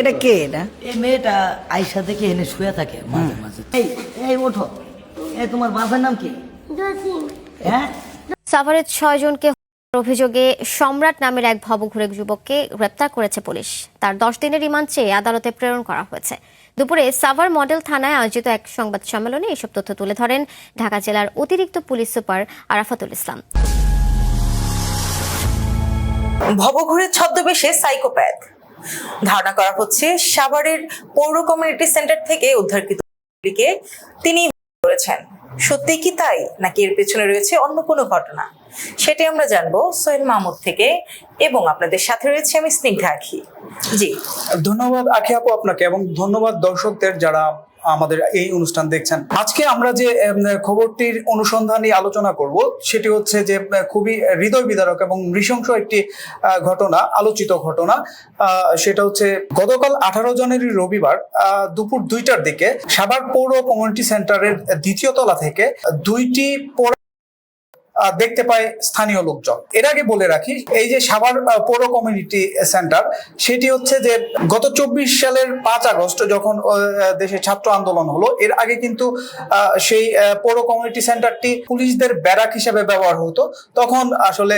এটা কে এটা? এই মেয়েটা আইসা থেকে এনে শুয়ে থাকে মাঝে মাঝে। এই এই ওঠো। এই তোমার বাবার নাম কি? হ্যাঁ? সাভারের ছয় জনকে অভিযোগে সম্রাট নামের এক ভবঘুরে যুবককে গ্রেপ্তার করেছে পুলিশ। তার দশ দিনের রিমান্ড চেয়ে আদালতে প্রেরণ করা হয়েছে। দুপুরে সাভার মডেল থানায় আয়োজিত এক সংবাদ সম্মেলনে এসব তথ্য তুলে ধরেন ঢাকা জেলার অতিরিক্ত পুলিশ সুপার আরাফাতুল ইসলাম। ভবঘুরে ছদ্মবেশে সাইকোপ্যাথ। ধারণা করা হচ্ছে সাভারের পৌর কমিউনিটি সেন্টার থেকে উদ্ধারকৃত তিনি করেছেন। সত্যি কি তাই? নাকি এর পেছনে রয়েছে অন্য কোনো ঘটনা? সেটি আমরা জানব সোহেল মাহমুদ থেকে এবং আপনাদের সাথে রয়েছে আমি স্নিগ্ধা আখি। জি। ধন্যবাদ আখি আপু আপনাকে এবং ধন্যবাদ দর্শকদের যারা আমাদের এই অনুষ্ঠান দেখছেন। আজকে আমরা যে খবরটির অনুসন্ধানী আলোচনা করব, সেটি হচ্ছে যে খুবই হৃদয় বিদারক এবং নৃশংস একটি ঘটনা, আলোচিত ঘটনা। সেটা হচ্ছে গতকাল আঠারো জানুয়ারি রবিবার দুপুর দুইটার দিকে সাভার পৌর কমিউনিটি সেন্টারের দ্বিতীয় তলা থেকে দুইটি দেখতে পায় স্থানীয় লোকজন। এর আগে বলে রাখি, এই যে সাভার পৌর কমিউনিটি সেন্টার, সেটি হচ্ছে যে গত চব্বিশ সালের পাঁচ আগস্ট যখন দেশে ছাত্র আন্দোলন হলো, এর আগে কিন্তু সেই পৌর কমিউনিটি সেন্টারটি পুলিশদের ব্যারাক হিসেবে ব্যবহার হতো। তখন আসলে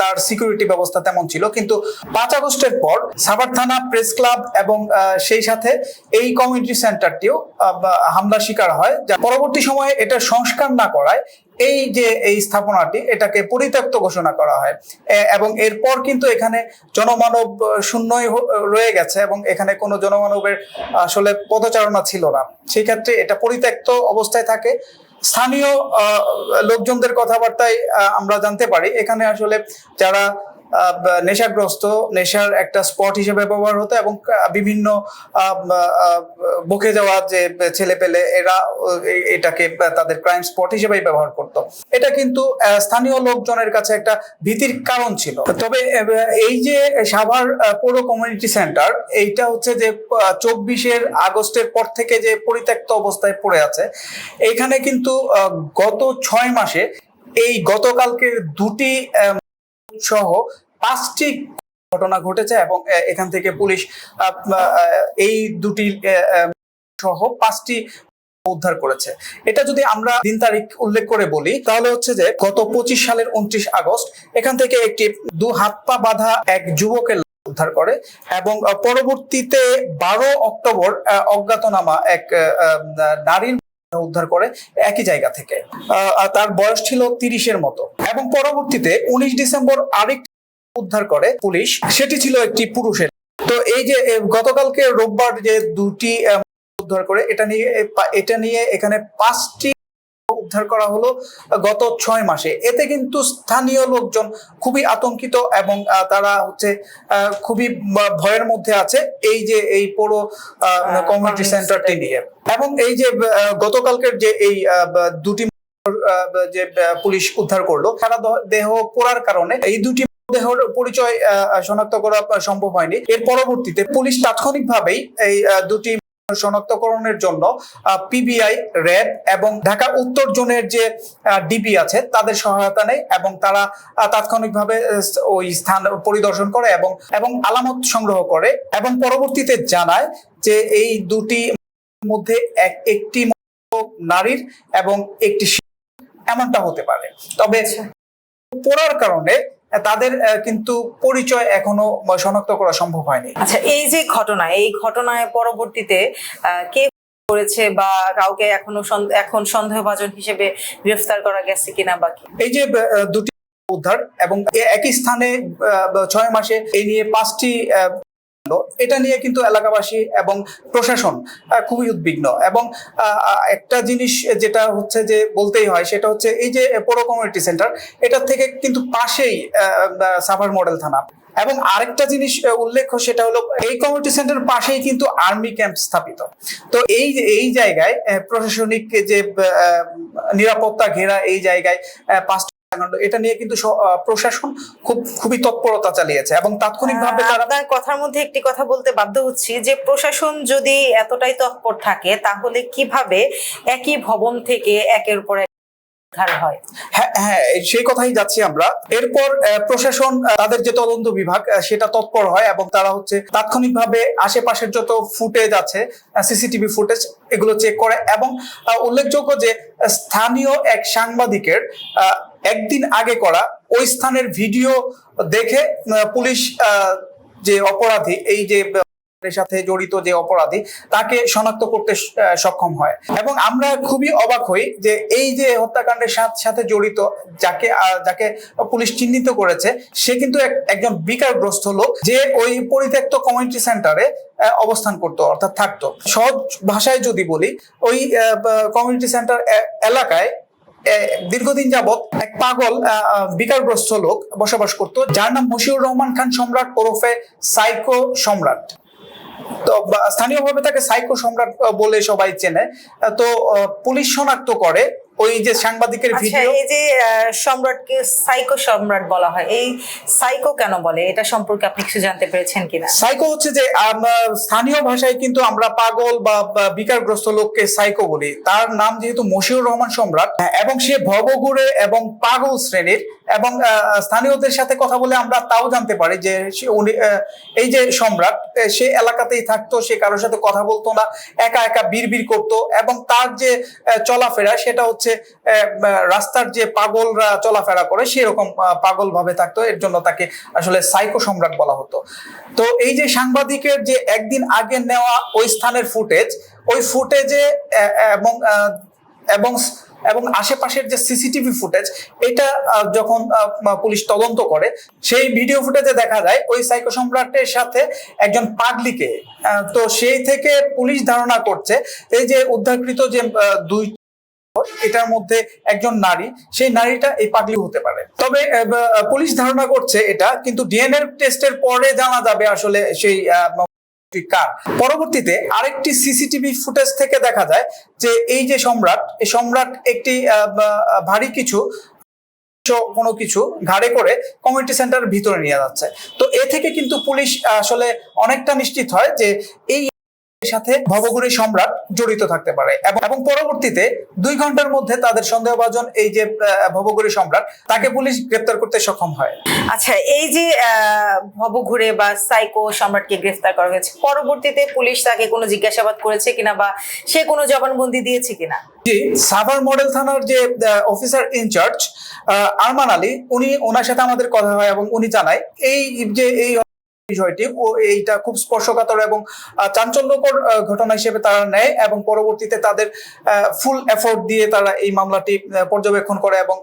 তার সিকিউরিটি ব্যবস্থা তেমন ছিল। কিন্তু পাঁচ আগস্টের পর সাভার থানা প্রেস ক্লাব এবং সেই সাথে এই কমিউনিটি সেন্টারটিও হামলার শিকার হয়। পরবর্তী সময়ে এটা সংস্কার না করায় এই যে এই স্থাপনাটি, এটাকে পরিত্যক্ত ঘোষণা করা হয়। এবং এরপর কিন্তু এখানে জনমানব শূন্যই রয়ে গেছে এবং এখানে কোনো জনমানবের আসলে পদচারণা ছিল না। সেই ক্ষেত্রে এটা পরিত্যক্ত অবস্থায় থাকে। স্থানীয় লোকজনদের কথাবার্তায় আমরা জানতে পারি। এখানে আসলে যারা নেশাগ্রস্ত, নেশার একটা স্পট হিসেবে ব্যবহার হতো এবং বিভিন্ন বকে যাওয়া যে ছেলে পেলে এরা এটাকে তাদের ক্রাইম স্পট হিসেবেই ব্যবহার করত। এটা কিন্তু স্থানীয় লোকজনের কাছে একটা ভীতির কারণ ছিল। তবে এই যে সাভার পৌর কমিউনিটি সেন্টার এইটা হচ্ছে যে চব্বিশের আগস্টের পর থেকে যে পরিত্যক্ত অবস্থায় পড়ে আছে, এইখানে কিন্তু গত ছয় মাসে এই গতকালকের দুটি সহ পাঁচটি ঘটনা ঘটেছে এবং এখান থেকে পুলিশ এই দুটি সহ পাঁচটি উদ্ধার করেছে। এটা যদি আমরা দিন তারিখ উল্লেখ করে বলি, তাহলে হচ্ছে যে গত পঁচিশ সালের উনত্রিশ আগস্ট, এখান থেকে একটি দু হাত পা বাঁধা এক যুবকের উদ্ধার করে এবং পরবর্তীতে বারো অক্টোবর অজ্ঞাতনামা এক নারীর উদ্ধার করে একই জায়গা থেকে। তার বয়স ছিল তিরিশের মতো। এবং পরবর্তীতে উনিশ ডিসেম্বর আরেকটি উদ্ধার করে পুলিশ, সেটি ছিল একটি পুরুষের। তো এই যে গতকালকে রোববার যে দুটি উদ্ধার করে, এটা নিয়ে এটা নিয়ে এখানে পাঁচটি উদ্ধার করা হলো গত ছয় মাসে। এতে কিন্তু স্থানীয় লোকজন খুবই আতঙ্কিত এবং তারা হচ্ছে খুবই ভয়ের মধ্যে আছে এই যে এই পুরো কমিউনিটি সেন্টারটি নিয়ে। এবং এই যে গতকালকের যে এই দুটি যে পুলিশ উদ্ধার করল সারা দেহ পোড়ার কারণে এই দুটি দেহর পরিচয় শনাক্ত করা সম্ভব হয়নি। এর পরবর্তীতে পুলিশ তাৎক্ষণিকভাবেই এই দুটি শনাক্তকরণের জন্য পিবিআই র্যাব এবং ঢাকা উত্তর জোনের যে ডিবি আছে তাদের সহায়তা নেয় এবং তারা তাৎক্ষণিকভাবে ওই স্থান পরিদর্শন করে এবং এবং আলামত সংগ্রহ করে এবং পরবর্তীতে জানায় যে এই দুটি মধ্যে এক- একটি নারীর এবং একটি এমনটা হতে পারে। তবে পড়ার কারণে তাদের কিন্তু পরিচয় এখনও শনাক্ত করা সম্ভব হয়নি আচ্ছা এই যে ঘটনা এই ঘটনায় পরবর্তীতে কে করেছে বা কাউকে এখনও এখন সন্দেহভাজন হিসেবে গ্রেফতার করা গেছে কিনা বা কি এই যে দুটি উদ্ধার এবং একই স্থানে ছয় মাসে এই নিয়ে পাঁচটি। এটা নিয়ে কিন্তু এলাকাবাসী এবং প্রশাসন খুবই উদ্বিগ্ন এবং একটা জিনিস যেটা হচ্ছে যে বলতেই হয় সেটা হচ্ছে এই যে পৌর কমিউনিটি সেন্টার এটার থেকে কিন্তু পাশেই সাভার মডেল থানা এবং আরেকটা জিনিস উল্লেখ্য সেটা হলো এই কমিউনিটি সেন্টার পাশেই কিন্তু আর্মি ক্যাম্প স্থাপিত। তো এই এই জায়গায় প্রশাসনিক যে নিরাপত্তা ঘেরা এই জায়গায় আহ, পাঁচটা কাণ্ড, এটা নিয়ে কিন্তু প্রশাসন খুব খুবই তৎপরতা চালিয়েছে এবং তাৎক্ষণিকভাবে তারা আপনার কথার মধ্যে একটি কথা বলতে বাধ্য হচ্ছি যে প্রশাসন যদি এতটাই তৎপর থাকে তাহলে কীভাবে একই ভবন থেকে একের পর হয়? হ্যাঁ হ্যাঁ সেই কথাই যাচ্ছি আমরা। এরপর প্রশাসন তাদের যে তদন্ত বিভাগ সেটা তৎপর হয় এবং তারা হচ্ছে তাৎক্ষণিকভাবে আশেপাশের যত ফুটেজ আছে সিসিটিভি ফুটেজ এগুলো চেক করে এবং উল্লেখযোগ্য যে স্থানীয় এক সাংবাদিকের একদিন আগে করা, ওই স্থানের ভিডিও দেখে পুলিশ যে অপরাধী, এই যে সাথে জড়িত যে অপরাধী, তাকে শনাক্ত করতে সক্ষম হয়। এবং আমরা খুবই অবাক হই যে এই যে হত্যাকাণ্ডের সাথে জড়িত, যাকে যাকে পুলিশ চিহ্নিত করেছে, সে কিন্তু এক- একজন বিকারগ্রস্ত লোক, যে ওই পরিত্যক্ত কমিউনিটি সেন্টারে অবস্থান করতো, অর্থাৎ থাকতো। সহজ ভাষায় যদি বলি, ওই কমিউনিটি সেন্টার এলাকায় দীর্ঘদিন যাবৎ এক পাগল বিকারগ্রস্ত লোক বসবাস করত, যার নাম মশিউর রহমান খান সম্রাট ওরফে সাইকো সম্রাট। তো স্থানীয়ভাবে তাকে সাইকো সম্রাট বলে সবাই চেনে। তো পুলিশ শনাক্ত করে ওই যে সাংবাদিকের আচ্ছা ভিডিও? এই যে সম্রাটকে সাইকো সম্রাট বলা হয় এই সাইকো কেন বলে? এটা সম্পর্কে আপনি কিছু জানতে পেরেছেন কিনা? সাইকো হচ্ছে যে স্থানীয় ভাষায় কিন্তু আমরা পাগল বা বিকারগ্রস্ত লোককে সাইকো বলি। তার নাম যেহেতু মশিউর রহমান সম্রাট এবং সে ভবঘুরে এবং পাগল শ্রেণির এবং স্থানীয়দের সাথে কথা বলে আমরা তাও জানতে পারি যে সে উনি এই যে সম্রাট সে এলাকাতেই থাকতো সে কারোর সাথে কথা বলতো না একা একা বিড়বিড় করতো এবং তার যে চলাফেরা সেটা হচ্ছে আহ, রাস্তার যে পাগলরা চলাফেরা করে সেরকম পাগল ভাবে থাকতো। এর জন্য তাকে আসলে সাইকো সম্রাট বলা হতো। তো এই যে সাংবাদিকের যে একদিন আগে নেওয়া ওই স্থানের ফুটেজ ওই ফুটেজে এবং এবং এবং আশেপাশের যে সিসিটিভি ফুটেজ এটা যখন পুলিশ তদন্ত করে সেই ভিডিও ফুটেজে দেখা যায় ওই সাইকো সম্রাটের সাথে একজন পাগলিকে। তো সেই থেকে পুলিশ ধারণা করছে এই যে উদ্ধারকৃত যে দুই এটার মধ্যে একজন নারী, সেই নারীটা এই পাগলি হতে পারে। তবে পুলিশ ধারণা করছে এটা, কিন্তু ডিএনএ টেস্টের পরে জানা যাবে আসলে সেই পরবর্তীতে আরেকটি সিসিটিভি ফুটেজ থেকে দেখা যায় যে এই যে সম্রাট এই সম্রাট একটি ভারী কিছু কোনো কিছু ঘাড়ে করে কমিউনিটি সেন্টার ভিতরে নিয়ে যাচ্ছে। তো এ থেকে কিন্তু পুলিশ আসলে অনেকটা নিশ্চিত হয় যে এই সাথে ভবগুড়ি সম্রাট জড়িত থাকতে পারে। এবং পরবর্তীতে দুই ঘণ্টার মধ্যে তাদের সন্দেহভাজন এই যে আহ, সম্রাট তাকে পুলিশ গ্রেপ্তার করতে সক্ষম হয়। আচ্ছা এই যে ভবঘুরে বা সাইকো সম্রাটকে গ্রেফতার করা হয়েছে পরবর্তীতে পুলিশ তাকে কোনো জিজ্ঞাসাবাদ করেছে কিনা বা সে কোনো জবানবন্দি দিয়েছে কিনা? জি সাভার মডেল থানার যে অফিসার ইনচার্জ আরমান আলী উনি ওনার সাথে আমাদের কথা হয় এবং উনি জানায় এই যে এই বিষয়টি ও এইটা খুব স্পর্শকাতর এবং চাঞ্চল্যকর ঘটনা হিসেবে তারা নেয় এবং পরবর্তীতে তাদের ফুল এফোর্ট দিয়ে তারা এই মামলাটি পর্যবেক্ষণ করে এবং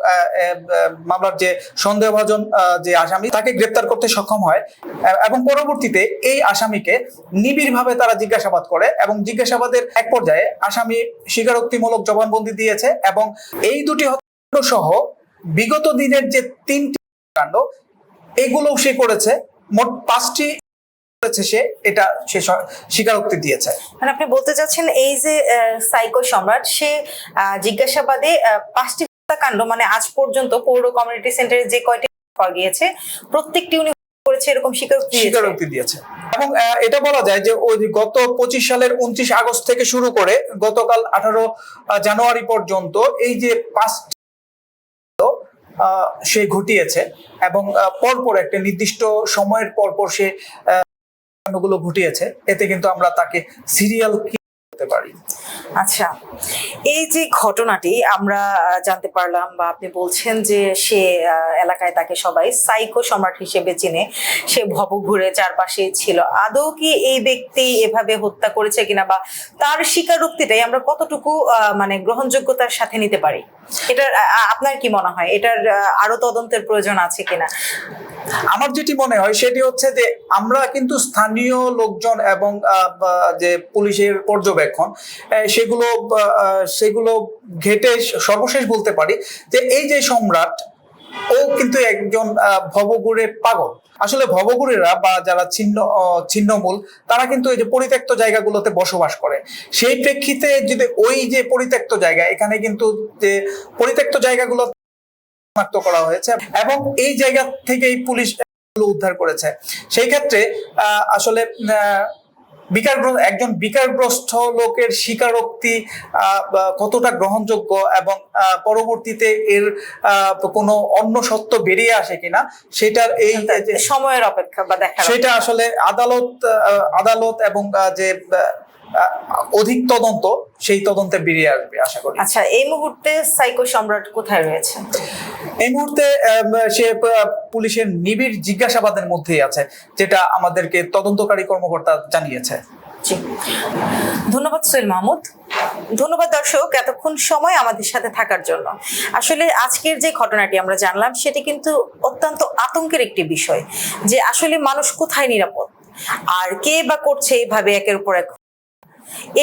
মামলার যে সন্দেহভাজন যে আসামি, তাকে গ্রেপ্তার করতে সক্ষম হয়। এবং পরবর্তীতে এই আসামিকে নিবিড়ভাবে তারা জিজ্ঞাসাবাদ করে এবং জিজ্ঞাসাবাদের এক পর্যায়ে আসামি স্বীকারোক্তিমূলক জবানবন্দি দিয়েছে এবং এই দুটি হত্যাকাণ্ড সহ বিগত দিনের যে তিনটি কাণ্ড এগুলোও সে করেছে। মোট পাঁচটি করেছে সে এটা সে স্বীকারোক্তি দিয়েছে মানে আপনি বলতে চাচ্ছেন এই যে সাইকো সম্রাট সে জিজ্ঞাসাবাদে পাঁচটি হত্যাকাণ্ড মানে আজ পর্যন্ত পৌর কমিউনিটি সেন্টারে যে কয়টি পাওয়া গিয়েছে প্রত্যেকটি উনি করেছে এরকম স্বীকারোক্তি দিয়েছে। স্বীকারোক্তি দিয়েছে এবং এটা বলা যায় যে ওই গত পঁচিশ সালের উনত্রিশ আগস্ট থেকে শুরু করে গতকাল আঠারো জানুয়ারি পর্যন্ত এই যে পাঁচটি সে ঘটিয়েছে এবং পরপর একটা নির্দিষ্ট সময়ের পরপর সে ঘটিয়েছে। এতে কিন্তু আমরা তাকে সিরিয়াল করতে পারি। আচ্ছা এই যে ঘটনাটি আমরা জানতে পারলাম বা আপনি বলছেন যে সে এলাকায় তাকে সবাই সাইকো সম্রাট হিসেবে চিনে। সে ভবঘুরে চারপাশে ছিল। আদৌ কি এই ব্যক্তি এভাবে হত্যা করেছে কিনা বা তার স্বীকারোক্তিটাই আমরা কতটুকু মানে গ্রহণযোগ্যতার সাথে নিতে পারি? এটার আপনার কি মনে হয়? এটার আরও তদন্তের প্রয়োজন আছে কিনা? আমার যেটি মনে হয় সেটি হচ্ছে যে আমরা কিন্তু স্থানীয় লোকজন এবং যে পুলিশের পর্যবেক্ষণ সেগুলো সেগুলো ঘেটে সর্বশেষ বলতে পারি যে এই যে সম্রাট, ও কিন্তু একজন ভবগুড়ে পাগল। আসলে ভবগুড়েরা বা যারা ছিন্ন ছিন্নমূল, তারা কিন্তু এই যে পরিত্যক্ত জায়গাগুলোতে বসবাস করে। সেই প্রেক্ষিতে যদি ওই যে পরিত্যক্ত জায়গা, এখানে কিন্তু যে পরিত্যক্ত জায়গাগুলো শনাক্ত করা হয়েছে এবং এই জায়গা থেকেই পুলিশ উদ্ধার করেছে। সেই ক্ষেত্রে আসলে বিকারগ্রস্ত একজন বিকারগ্রস্ত লোকের স্বীকারোক্তি কতটা গ্রহণযোগ্য এবং পরবর্তীতে এর কোনো অন্য সত্য বেরিয়ে আসে কিনা সেটার এই সময়ের অপেক্ষা বা দেখা সেটা আসলে আদালত আদালত এবং যে অধিক তদন্ত সেই তদন্তে বেরিয়ে আসবে আশা করি। আচ্ছা এই মুহূর্তে সাইকো সম্রাট কোথায় রয়েছে? এই মুহূর্তে সে পুলিশের নিবিড় জিজ্ঞাসাবাদের মধ্যেই আছে, যেটা আমাদেরকে তদন্তকারী কর্মকর্তা জানিয়েছে। ধন্যবাদ সোহেল মাহমুদ। ধন্যবাদ দর্শক, এতক্ষণ সময় আমাদের সাথে থাকার জন্য। আসলে আজকের যে ঘটনাটি আমরা জানলাম, সেটি কিন্তু অত্যন্ত আতঙ্কের একটি বিষয়, যে আসলে মানুষ কোথায় নিরাপদ? আর কে বা করছে এইভাবে একের উপর এক?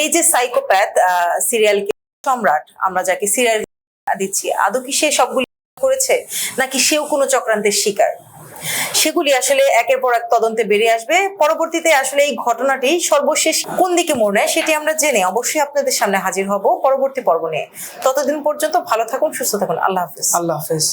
এই যে সাইকোপ্যাথ সিরিয়াল সম্রাট, আমরা যাকে সিরিয়াল দিচ্ছি, আদৌ কি সে সবগুলি করেছে, নাকি সেও কোনো চক্রান্তের শিকার? সেগুলি আসলে একের পর এক তদন্তে বেরিয়ে আসবে। পরবর্তীতে আসলে এই ঘটনাটি সর্বশেষ কোন দিকে মোড় নেয় সেটি আমরা জেনে অবশ্যই আপনাদের সামনে হাজির হব। পরবর্তী পর্ব নিয়ে। ততদিন পর্যন্ত ভালো থাকুন, সুস্থ থাকুন। আল্লাহ হাফিজ। আল্লাহ হাফেজ।